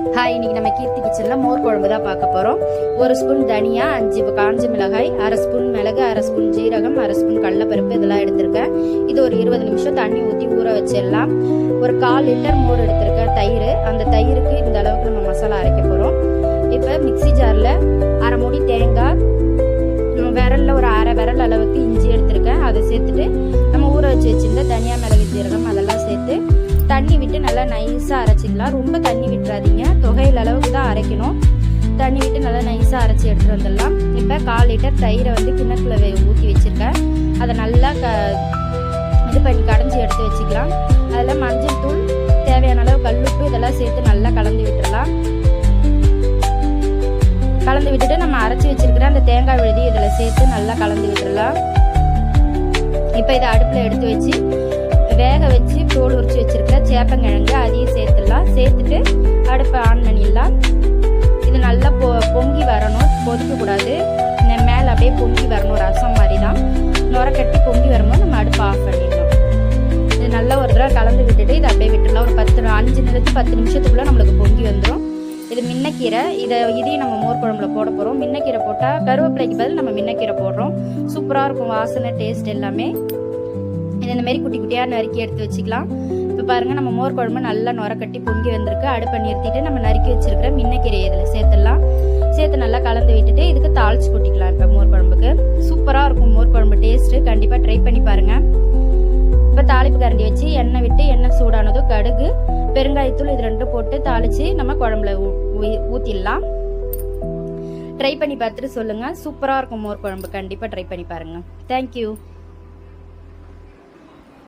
Hi இன்னைக்கு நம்ம கீர்த்தி கிச்சனில் மோர் குழம்பு தான் பார்க்க போகிறோம் ஒரு ஸ்பூன் தனியா அஞ்சு காஞ்ச மிளகாய் அரை ஸ்பூன் மிளகு அரை ஸ்பூன் ஜீரகம் அரை ஸ்பூன் கடலப்பருப்பு இதெல்லாம் எடுத்திருக்கேன். இது ஒரு இருபது நிமிஷம் தண்ணி ஊற்றி ஊற வச்சிடலாம். ஒரு கால் லிட்டர் மோர் எடுத்திருக்கேன் தயிர். அந்த தயிருக்கு இந்த அளவுக்கு நம்ம மசாலா அரைக்க போகிறோம் இப்போ மிக்ஸி ஜாரில் அரை மூடி தேங்காய் விரல்ல ஒரு அரை விரல் அளவுக்கு இஞ்சி எடுத்திருக்கேன். அதை சேர்த்துட்டு நம்ம ஊற வச்சு வச்சிருந்த நல்லா நைஸாக அரைச்சிக்கலாம். ரொம்ப தண்ணி விட்டுறாதீங்க. தொகையில் அளவுக்கு தான் அரைக்கணும். தண்ணி விட்டு நல்லா நைஸாக அரைச்சி எடுத்துகிட்டு வந்துடலாம். இப்போ கால் லிட்டர் தயிரை வந்து கிணத்துல ஊற்றி வச்சுருக்கேன். அதை நல்லா க இது பண்ணி கடைஞ்சி எடுத்து வச்சுக்கலாம். அதில் மஞ்சள் தூள் தேவையான அளவு கல்லுப்பு இதெல்லாம் சேர்த்து நல்லா கலந்து விட்டுடலாம். கலந்து விட்டுட்டு நம்ம அரைச்சி வச்சிருக்கிற அந்த தேங்காய் விழுதி இதில் சேர்த்து நல்லா கலந்து விட்டுடலாம். இப்போ இதை அடுப்பில் எடுத்து வச்சு வேக வச்சு தோல் உரிச்சு வச்சுருக்க சேப்பங்கிழங்கு அதையும் சேர்த்துடலாம். சேர்த்துட்டு அடுப்பை ஆன் பண்ணிடலாம். இது நல்லா பொ பொங்கி வரணும். பொதுக்கக்கூடாது இந்த மேலே அப்படியே பொங்கி வரணும். ரசம் மாதிரி தான் நுரக்கட்டி கட்டி பொங்கி வரும்போது நம்ம அடுப்பை ஆஃப் பண்ணிடலாம். இது நல்லா ஒரு தடவை கலந்து விட்டுட்டு இதை அப்படியே விட்டுடலாம். ஒரு பத்து அஞ்சு நிமிஷத்து பத்து நிமிஷத்துக்குள்ளே நம்மளுக்கு பொங்கி வந்துடும் இது மின்னக்கீரை. இதை இதையும் நம்ம மோர் குழம்புல போட போகிறோம் மின்னக்கீரை போட்டால் கருவேப்பிலைக்கு பதில் நம்ம மின்னக்கீரை போடுறோம். சூப்பராக இருக்கும். வாசனை டேஸ்ட் எல்லாமே. இது இந்த மாதிரி குட்டி குட்டியாக நறுக்கி எடுத்து வச்சுக்கலாம். இப்போ பாருங்கள் நம்ம மோர் குழம்பு நல்லா நுர கட்டி பொங்கி வந்திருக்கு. அடுப்பை நிறுத்திட்டு நம்ம நறுக்கி வச்சிருக்கிற மின்னக்கீரை இதில் சேர்த்துடலாம். சேர்த்து நல்லா கலந்து விட்டுட்டு இதுக்கு தாளிச்சு கொட்டிக்கலாம் இப்போ மோர் குழம்புக்கு. சூப்பராக இருக்கும் மோர் குழம்பு டேஸ்ட்டு கண்டிப்பாக ட்ரை பண்ணி பாருங்கள் இப்போ தாளிப்பு கரண்டி வச்சு எண்ணெய் விட்டு எண்ணெய் சூடானதும் கடுகு பெருங்காயத்தூள் இது ரெண்டும் போட்டு தாளித்து நம்ம குழம்புல ஊ- ட்ரை பண்ணி பார்த்துட்டு சொல்லுங்கள் சூப்பராக இருக்கும் மோர் குழம்பு. கண்டிப்பாக ட்ரை பண்ணி பாருங்கள் தேங்க்யூ